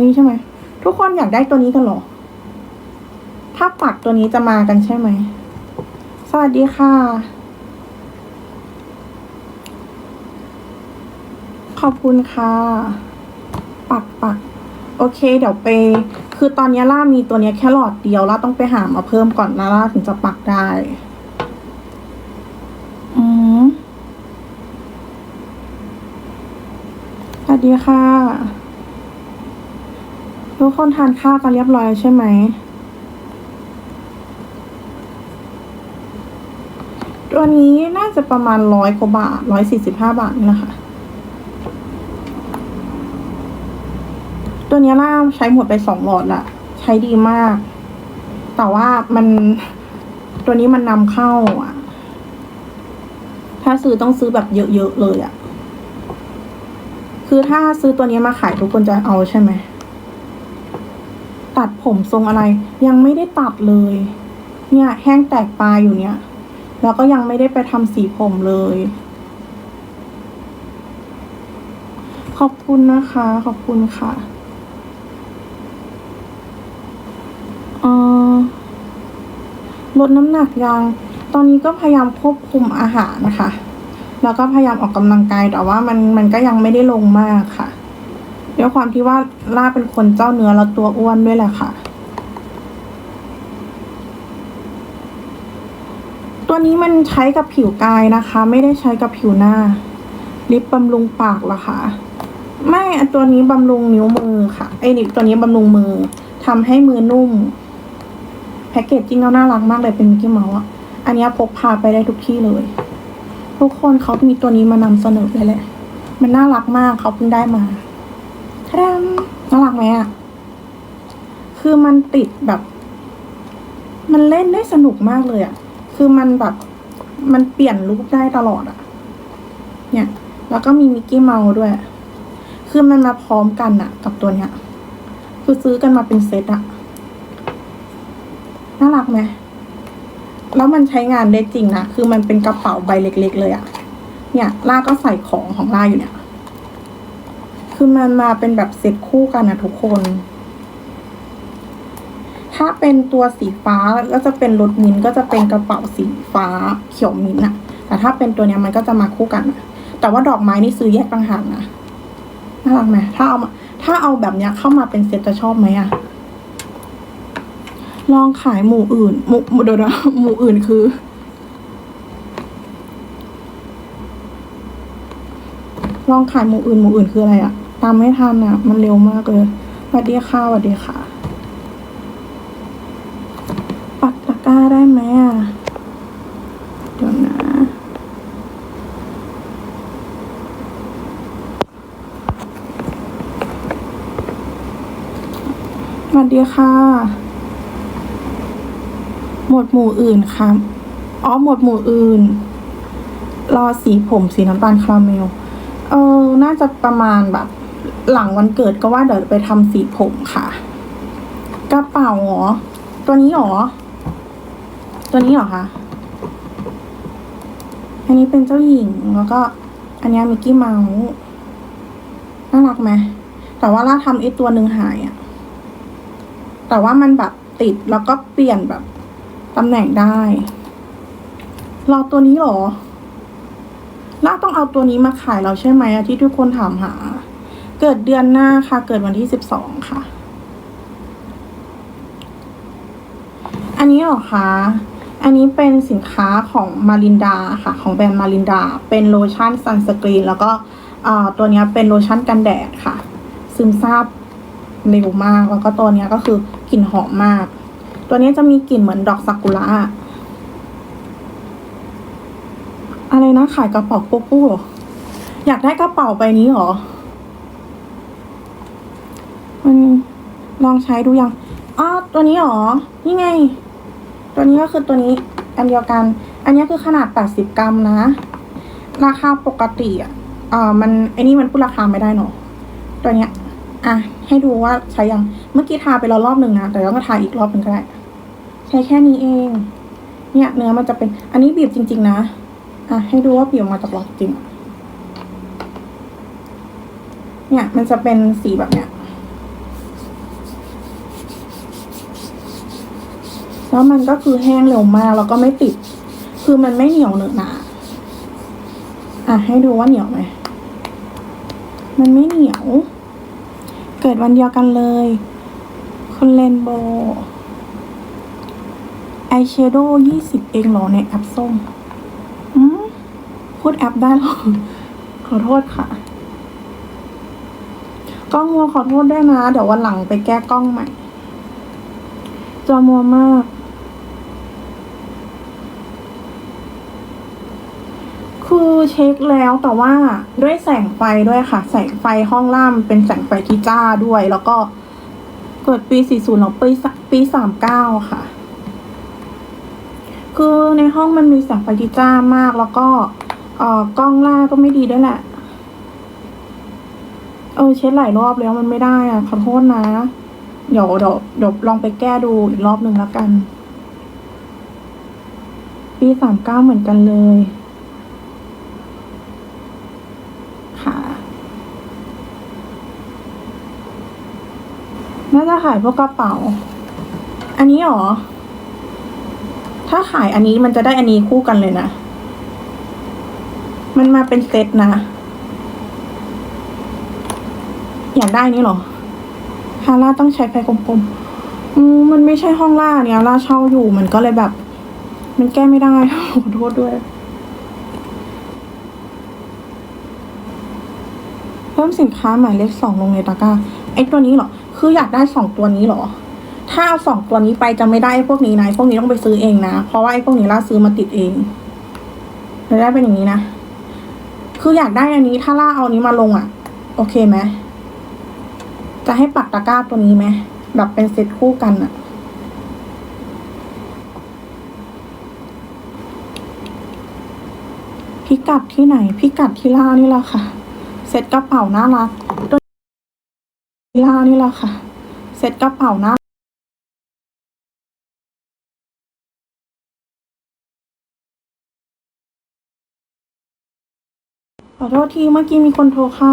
ตัวนี้ใช่ไหมทุกคนอยากได้ตัวนี้กันเหรอ ถ้าปักตัวนี้จะมากันใช่ไหม สวัสดีค่ะ ขอบคุณค่ะ ปักปักโอเค เดี๋ยวไป คือตอนนี้ล่ามีตัวนี้แค่หลอดเดียวล่าต้องไปหามาเพิ่มก่อนนะล่าถึงจะปักได้ อืมสวัสดีค่ะ ทุกคนทานข้าวกันเรียบร้อยใช่ไหม ตัวนี้น่าจะประมาณร้อยกว่าบาทร้อยสี่สิบห้าบาทนี่แหละค่ะ ตัวนี้ล่าใช้หมดไปสองหลอดละใช้ดีมาก แต่ว่ามันตัวนี้มันนำเข้าอะ ถ้าซื้อต้องซื้อแบบเยอะๆเลยอะ คือถ้าซื้อตัวนี้มาขายทุกคนจะเอาใช่ไหม ตัดผมทรงอะไร ยังไม่ได้ตัดเลย เนี่ยแห้งแตกปลายอยู่เนี่ย แล้วก็ยังไม่ได้ไปทำสีผมเลย ขอบคุณนะคะ ขอบคุณค่ะออลดน้ำหนักยัง ตอนนี้ก็พยายามควบคุมอาหารนะคะ แล้วก็พยายามออกกำลังกายแต่ว่ามันมันก็ยังไม่ได้ลงมากค่ะ ด้วยความที่ว่าล่าเป็นคนเจ้าเนื้อแล้วตัวอ้วนด้วยแหละค่ะ ตัวนี้มันใช้กับผิวกายนะคะ ไม่ได้ใช้กับผิวหน้า ลิปบำรุงปากเหรอคะไม่อันตัวนี้บำรุงนิ้วมือค่ะไอ้ลิปตัวนี้บำรุงมือทำให้มือนุ่ม แพ็กเกจจริงแล้วน่ารักมากเลยเป็นมิกกี้เมาส์อะอันนี้พกพาไปได้ทุกที่เลย ทุกคนเขามีตัวนี้มานำเสนอเลยแหละ มันน่ารักมากเขาเพิ่งได้มา ทะดมน่ารักไหมอะ คือมันติดแบบ มันเล่นได้สนุกมากเลยอะ คือมันแบบ มันเปลี่ยนลุคได้ตลอดอะ เนี่ย แล้วก็มีมิกกี้เมาส์ด้วย คือมันมาพร้อมกันอะกับตัวเนี้ย คือซื้อกันมาเป็นเซตอะน่ารักไหมแล้วมันใช้งานได้จริงนะ คือมันเป็นกระเป๋าใบเล็ก ๆ เลยอะเนี่ย ล่าก็ใส่ของของล่าอยู่เนี่ย คือมันมาเป็นแบบเซตคู่กันนะทุกคน ถ้าเป็นตัวสีฟ้าก็จะเป็นรถมินก็จะเป็นกระเป๋าสีฟ้าเขียวมินอะแต่ถ้าเป็นตัวเนี้ยมันก็จะมาคู่กันอะแต่ว่าดอกไม้นี่ซื้อแยกต่างหากนะน่ารักไหมถ้าเอาถ้าเอาแบบเนี้ยเข้ามาเป็นเซตจะชอบไหมอะลองขายหมู่อื่น หมู่หมู่เดี๋ยวนะหมู่อื่นคือ ลองขายหมู่อื่นหมู่อื่นคืออะไรอะ ตามไม่ทันอะ มันเร็วมากเลยสวัสดีค่ะสวัสดีค่ะ ปักตะกร้าได้ไหมอะ เดี๋ยวนะ สวัสดีค่ะ หมวดหมู่อื่นค่ะอ๋อหมวดหมู่อื่น รอสีผมสีน้ำตาลคาราเมล เออ น่าจะประมาณแบบ หลังวันเกิดก็ว่าเดี๋ยวไปทำสีผมค่ะ กระเป๋าเหรอ ตัวนี้เหรอ ตัวนี้เหรอคะ อันนี้เป็นเจ้าหญิงแล้วก็ อันนี้มิกกี้เมาส์น่ารักไหมแต่ว่าล่าทำไอ้ตัวหนึ่งหายอะแต่ว่ามันแบบติดแล้วก็เปลี่ยนแบบตำแหน่งได้ รอตัวนี้เหรอล่าต้องเอาตัวนี้มาขายเราใช่ไหมที่ทุกคนถามหา เกิดเดือนหน้าค่ะ เกิดวันที่สิบสองค่ะ อันนี้เหรอคะอันนี้เป็นสินค้าของมารินดาค่ะ ของแบรนด์มารินดา เป็นโลชั่นซันสกรีน แล้วก็ตัวนี้เป็นโลชั่นกันแดดค่ะ ซึมซาบเร็วมาก แล้วก็ตัวนี้ก็คือกลิ่นหอมมาก ตัวนี้จะมีกลิ่นเหมือนดอกซากุระอะไรนะขายกระเป๋าโปโป้เหรออยากได้กระเป๋าใบนี้เหรอ มันลองใช้ดูยังอ๋อตัวนี้หรอ นี่ไง ตัวนี้ก็คือตัวนี้อันเดียวกัน อันนี้คือขนาด 80 กรัมนะ ราคาปกติอะอ่มันไอ้นี่มันพูดราคาไม่ได้เนอะตัวเนี้ย อะ ให้ดูว่าใช้ยัง เมื่อกี้ทาไปแล้วรอบหนึ่งนะ แต่ต้องมาทาอีกรอบหนึ่งก็ได้ ใช้แค่นี้เอง เนี่ยเนื้อมันจะเป็น อันนี้บีบจริง ๆ นะ อะ ให้ดูว่าบีบออกมาจากหลอดจริง เนี่ย มันจะเป็นสีแบบเนี้ย แล้วมันก็คือแห้งเร็วมากแล้วก็ไม่ติด คือมันไม่เหนียวเหนอะหนาอะให้ดูว่าเหนียวไหมมันไม่เหนียว เกิดวันเดียวกันเลยคุณเลนโบอายแชโดว์ยี่สิบเองเหรอในแอปส้มอืมพูดแอปได้หรอ ขอโทษค่ะ กล้องมัวขอโทษด้วยนะ เดี๋ยววันหลังไปแก้กล้องใหม่จอมัวมาก คือ เช็คแล้วแต่ว่าด้วยแสงไฟด้วยค่ะ แสงไฟห้องล่ามเป็นแสงไฟที่จ้าด้วย แล้วก็เกิดปี 40แล้วปีปี39 ค่ะ คือในห้องมันมีแสงไฟที่จ้ามาก แล้วก็เอ่อกล้องล่าก็ไม่ดีด้วยแหละ เออ เช็ดหลายรอบแล้วมันไม่ได้อะขอโทษนะ เดี๋ยวเดี๋ยวเดี๋ยวลองไปแก้ดูอีกรอบหนึ่งแล้วกัน ปี39เหมือนกันเลย น่าจะขายพวกกระเป๋า อันนี้หรอ ถ้าขายอันนี้มันจะได้อันนี้คู่กันเลยนะ มันมาเป็นเซตนะ อยากได้นี้เหรอ ฮาร่าต้องใช้ไฟกลมๆอืมมันไม่ใช่ห้องล่าเนี่ยล่าเช่าอยู่มันก็เลยแบบ มันแก้ไม่ได้ขอโทษด้วยเพิ่มสินค้าหมายเลขสองลงในตะกร้าไอ้ตัวนี้เหรอ คืออยากได้สองตัวนี้เหรอ ถ้าเอาสองตัวนี้ไปจะไม่ได้พวกนี้นะ พวกนี้ต้องไปซื้อเองนะ เพราะว่าไอ้พวกนี้ล่าซื้อมาติดเองจะได้เป็นอย่างนี้นะ คืออยากได้อันนี้ถ้าล่าเอานี้มาลงอะ่ะ โอเคไหมจะให้ปักตะกร้าตัวนี้ไหมแบบเป็นเซ็ตคู่กันอะ่ะพิกัดที่ไหน พิกัดที่ล่านี่แหละค่ะ เซ็ตกระเป๋าน่ารักตัว ล่านี่แหละค่ะเซ็ตกระเป๋าน่าขอโทษทีเมื่อกี้มีคนโทรเข้า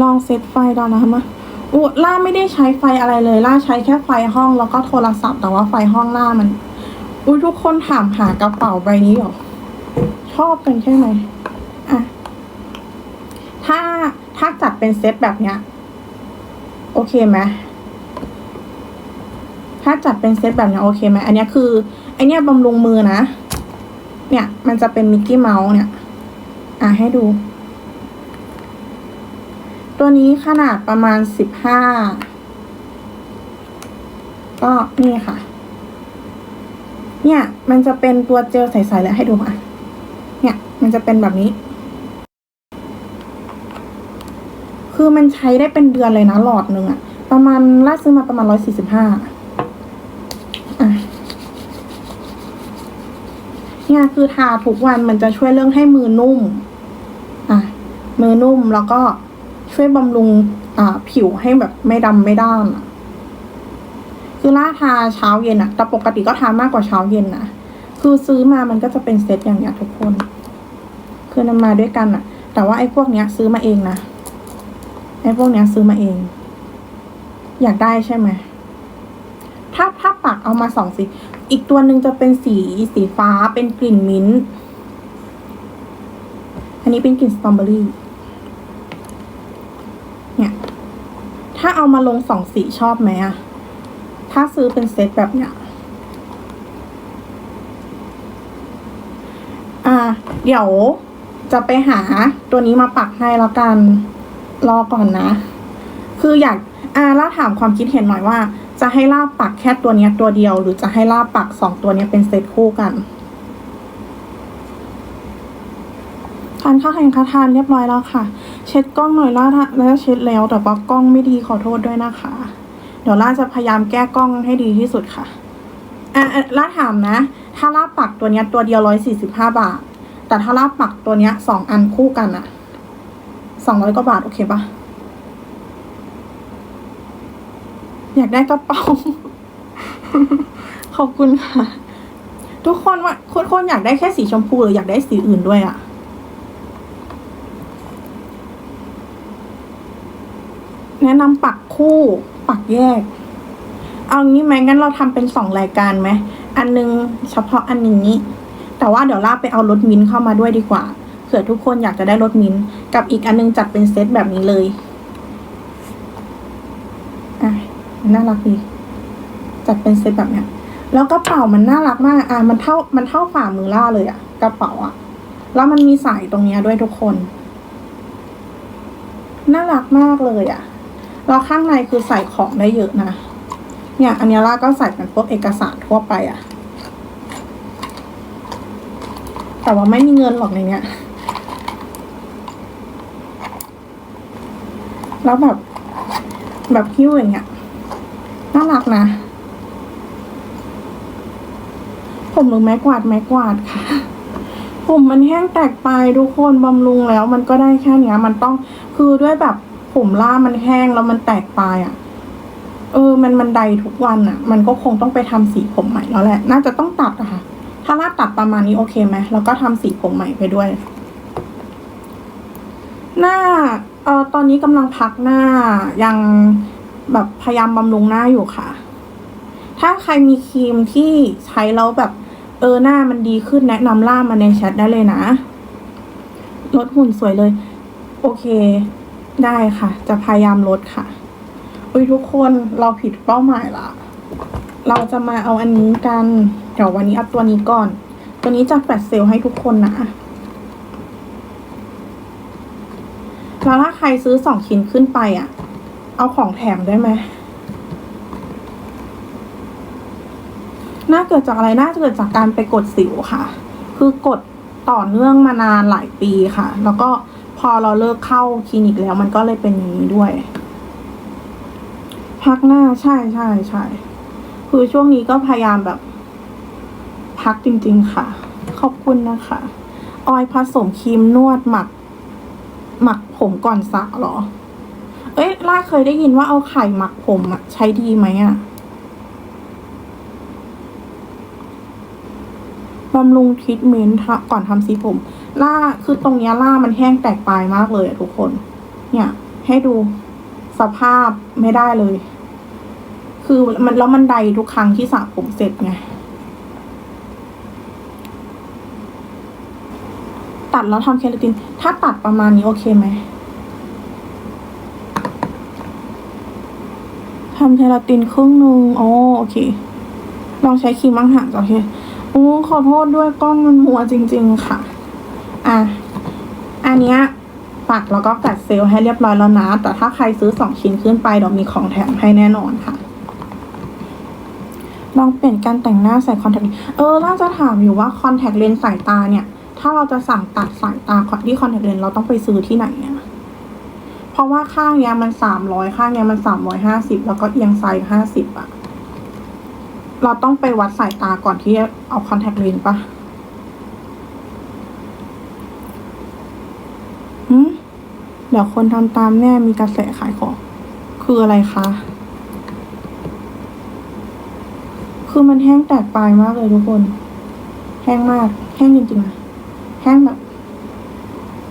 ลองเซตไฟดอนนะคะมาอุยล่าไม่ได้ใช้ไฟอะไรเลยล่าใช้แค่ไฟห้องแล้วก็โทรศัพท์แต่ว่าไฟห้องล่ามันอุ้ยทุกคนถามหากระเป๋าใบนี้เหรอชอบกันใช่ไหมอะถ้าถ้าจัดเป็นเซตแบบเนี้ย โอเคไหมถ้าจัดเป็นเซตแบบนี้โอเคไหมอันนี้คือไอเนี้ยบำรุงมือนะ เนี่ยมันจะเป็นมิกกี้เมาส์เนี่ย อะให้ดู ตัวนี้ขนาดประมาณสิบห้าก็นี่ค่ะ เนี่ยมันจะเป็นตัวเจลใสๆแล้วให้ดูอะ เนี่ยมันจะเป็นแบบนี้ คือมันใช้ได้เป็นเดือนเลยนะหลอดหนึ่งอะประมาณล่าซื้อมาประมาณร้อยสี่สิบห้าอะเนี่ยคือทาทุกวันมันจะช่วยเรื่องให้มือนุ่ม อะ มือนุ่มแล้วก็ช่วยบำรุง อ่า ผิวให้แบบไม่ดำไม่ด้านคือล่าทาเช้าเย็นอะแต่ปกติก็ทามากกว่าเช้าเย็นนะคือซื้อมามันก็จะเป็นเซตอย่างเงี้ยทุกคน คือนำมาด้วยกันอะแต่ว่าไอ้พวกเนี้ยซื้อมาเองนะ อ้พวกเนี้ยซื้อมาเอง อยากได้ใช่ไหมถ้าถ้าปักเอามาสองสี อีกตัวหนึ่งจะเป็นสีสีฟ้าเป็นกลิ่นมิ้นท์อันนี้เป็นกลิ่นสตรอเบอรี่เนี่ย ถ้าเอามาลงสองสีชอบไหมอะถ้าซื้อเป็นเซตแบบเนี้ยอ่า เดี๋ยวจะไปหาตัวนี้มาปักให้แล้วกัน รอก่อนนะ คืออยากอ่าล่าถามความคิดเห็นหน่อยว่า จะให้ล่าปักแค่ตัวเนี้ยตัวเดียว หรือจะให้ล่าปักสองตัวเนี้ยเป็นเซตคู่กันทานข้าวแข่งคาทานเรียบร้อยแล้วค่ะ เช็ดกล้องหน่อยล่าแล้วเช็ดแล้ว แต่ว่ากล้องไม่ดีขอโทษด้วยนะคะ เดี๋ยวล่าจะพยายามแก้กล้องให้ดีที่สุดค่ะอะอะล่าถามนะ ถ้าล่าปักตัวเนี้ยตัวเดียวร้อยสี่สิบห้าบาท แต่ถ้าล่าปักตัวเนี้ยสองอันคู่กันอะ สองร้อยกว่าบาท โอเคปะอยากได้กระเป๋า ขอบคุณค่ะ ทุกคนว่าคนคนอยากได้แค่สีชมพูหรืออยากได้สีอื่นด้วยอะแนะนำปักคู่ปักแยก เอางี้ไหมงั้นเราทำเป็นสองรายการไหม อันนึงเฉพาะอันนี้ แต่ว่าเดี๋ยวลาไปเอารถมิ้นท์เข้ามาด้วยดีกว่า เผื่อทุกคนอยากจะได้รถมิ้นท์ กับอีกอันนึงจัดเป็นเซตแบบนี้เลย อะน่ารักดี จัดเป็นเซตแบบเนี้ย แล้วกระเป๋ามันน่ารักมาก อะมันเท่ามันเท่าฝ่ามือล่าเลยอะกระเป๋าอะแล้วมันมีสายตรงเนี้ยด้วยทุกคน น่ารักมากเลยอะแล้วข้างในคือใส่ของได้เยอะนะ เนี่ย อันเนี้ล่าก็ใส่เป็นพวกเอกสารทั่วไปอะ แต่ว่าไม่มีเงินหรอกในเนี้ย แล้วแบบ แบบหิ้วอย่างเงี้ยน่ารักนะ ผมหรือไม้กวาดไม้กวาดค่ะ ผมมันแห้งแตกไปทุกคนบำรุงแล้ว มันก็ได้แค่เนี้ย มันต้องคือด้วยแบบ ผมล่ามันแห้งแล้วมันแตกปลายอะเออ มันมันใดทุกวันอะ มันก็คงต้องไปทำสีผมใหม่แล้วแหละ น่าจะต้องตัดอะค่ะ ถ้าลาดตัดประมาณนี้โอเคไหมแล้วก็ทำสีผมใหม่ไปด้วย หน้า เอ่อตอนนี้กำลังพักหน้ายังแบบพยายามบำรุงหน้าอยู่ค่ะ ถ้าใครมีครีมที่ใช้แล้วแบบเออหน้ามันดีขึ้นแนะนำล่ามาในแชทได้เลยนะลดหุ่นสวยเลย โอเค ได้ค่ะ จะพยายามลดค่ะอุ้ยทุกคนเราผิดเป้าหมายละเราจะมาเอาอันนี้กัน เดี๋ยววันนี้เอาตัวนี้ก่อน ตัวนี้จะแฟลชเซลให้ทุกคนนะ แล้วถ้าใครซื้อสองชิ้นขึ้นไปอะ เอาของแถมได้ไหมน่าเกิดจากอะไร น่าจะเกิดจากการไปกดสิวค่ะ คือกดต่อเนื่องมานานหลายปีค่ะ แล้วก็พอเราเลิกเข้าคลินิกแล้วมันก็เลยเป็นอย่างนี้ด้วย พักหน้าใช่ใช่ใช่คือช่วงนี้ก็พยายามแบบ พักจริง ๆ ค่ะ ขอบคุณนะคะ ออยผสมครีมนวดหมัก หมัก ผมก่อนสระเหรอ เอ้ยล่าเคยได้ยินว่าเอาไข่หมักผมอะใช้ดีไหมอะบำรุงทรีทเมนต์ก่อนทำสีผม ล่าคือตรงเนี้ยล่ามันแห้งแตกปลายมากเลยอะทุกคน เนี่ย ให้ดูสภาพไม่ได้เลย คือมันแล้วมันใดทุกครั้งที่สระผมเสร็จไง ตัดแล้วทำเคราติน ถ้าตัดประมาณนี้โอเคไหมทำเคราตินครึ่งหนึ่งโอ้โอเค ลองใช้ครีมบ้างหางโอเคโอ้ขอโทษด้วยกล้องมันมัวจริง ๆ ค่ะ อะ อันเนี้ยปักแล้วก็แฟลชเซลล์ให้เรียบร้อยแล้วนะ แต่ถ้าใครซื้อสองชิ้นขึ้นไปเดี๋ยวมีของแถมให้แน่นอนค่ะ ลองเปลี่ยนการแต่งหน้าใส่คอนแทคเลนส์เออน่าจะถามอยู่ว่าคอนแทคเลนส์สายตาเนี่ย ถ้าเราจะสั่งตัดสายตาที่คอนแทคเลนส์เราต้องไปซื้อที่ไหนอะเพราะว่าข้างเนี้ยมันสามร้อยข้างเนี้ยมันสามร้อยห้าสิบแล้วก็เอียงซ้ายห้าสิบอะเราต้องไปวัดสายตาก่อนที่จะเอาคอนแทคเลนส์ปะหืมเดี๋ยวคนทำตามแน่มีกระแสขายของ คืออะไรคะ คือมันแห้งแตกปลายมากเลยทุกคน แห้งมาก แห้งจริงๆนะ ห้งแบบ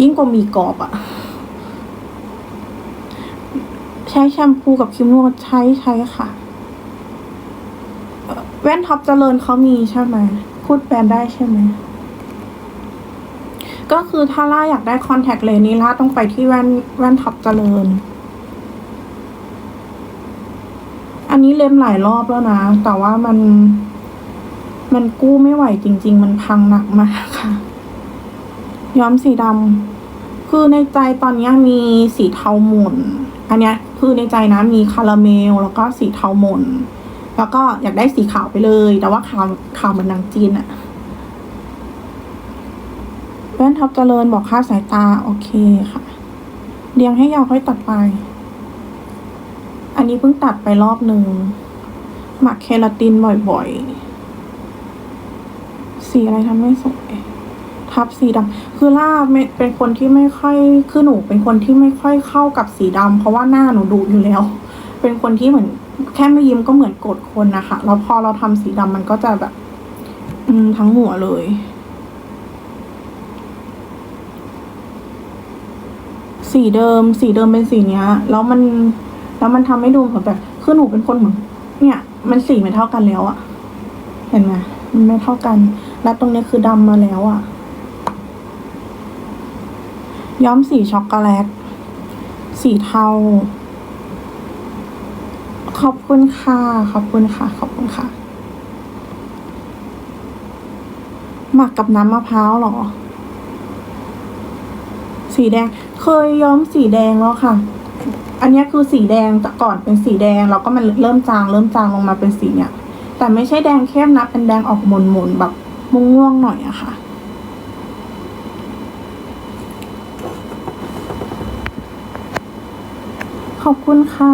ยิ่งกว่ามีกรอบอะใช้แชมพูกับครีมนวดใช้ใช้ค่ะ แว่นท็อปเจริญเขามีใช่ไหมพูดแบรนด์ได้ใช่ไหมก็คือถ้าล่าอยากได้คอนแทคเลนส์นี้ล่าต้องไปที่แว่นแว่นท็อปเจริญ อันนี้เล็มหลายรอบแล้วนะ แต่ว่ามัน มันกู้ไม่ไหวจริง ๆ มันพังหนักมากค่ะ ย้อมสีดำคือในใจตอนนี้มีสีเทาหม่นอันเนี้ยคือในใจนะมีคาราเมลแล้วก็สีเทาหม่นแล้วก็อยากได้สีขาวไปเลย แต่ว่าขาวขาวเหมือนนางจีนอะแว่นท็อปเจริญบอกค่าสายตา โอเคค่ะ เรียงให้ยาวค่อยตัดไป อันนี้เพิ่งตัดไปรอบหนึ่งหมักเคราตินบ่อยๆ สีอะไรทำไม่สวย ทับสีดำคือล่าเป็นคนที่ไม่ค่อยคือหนูเป็นคนที่ไม่ค่อยเข้ากับสีดำเพราะว่าหน้าหนูดุอยู่แล้ว เป็นคนที่เหมือนแค่ไม่ยิ้มก็เหมือนโกรธคนนะคะแล้วพอเราทำสีดำมันก็จะแบบ อืมทั้งหัวเลยสีเดิม สีเดิมเป็นสีเนี้ย แล้วมัน แล้วมันทำให้ดูเหมือนแบบ คือหนูเป็นคนเหมือน เนี่ย มันสีไม่เท่ากันแล้วอะเห็นไหมมันไม่เท่ากัน แล้วตรงนี้คือดำมาแล้วอะ ย้อมสีช็อกโกแลต สีเทา ขอบคุณค่ะ ขอบคุณค่ะ ขอบคุณค่ะ หมักกับน้ำมะพร้าวเหรอ สีแดง เคยย้อมสีแดงแล้วค่ะ อันนี้คือสีแดงแต่ก่อนเป็นสีแดง แล้วก็มันเริ่มจาง เริ่มจางลงมาเป็นสีเนี้ย แต่ไม่ใช่แดงเข้มนะ เป็นแดงออกหม่นๆแบบม่วงๆหน่อยอะค่ะ ขอบคุณค่ะ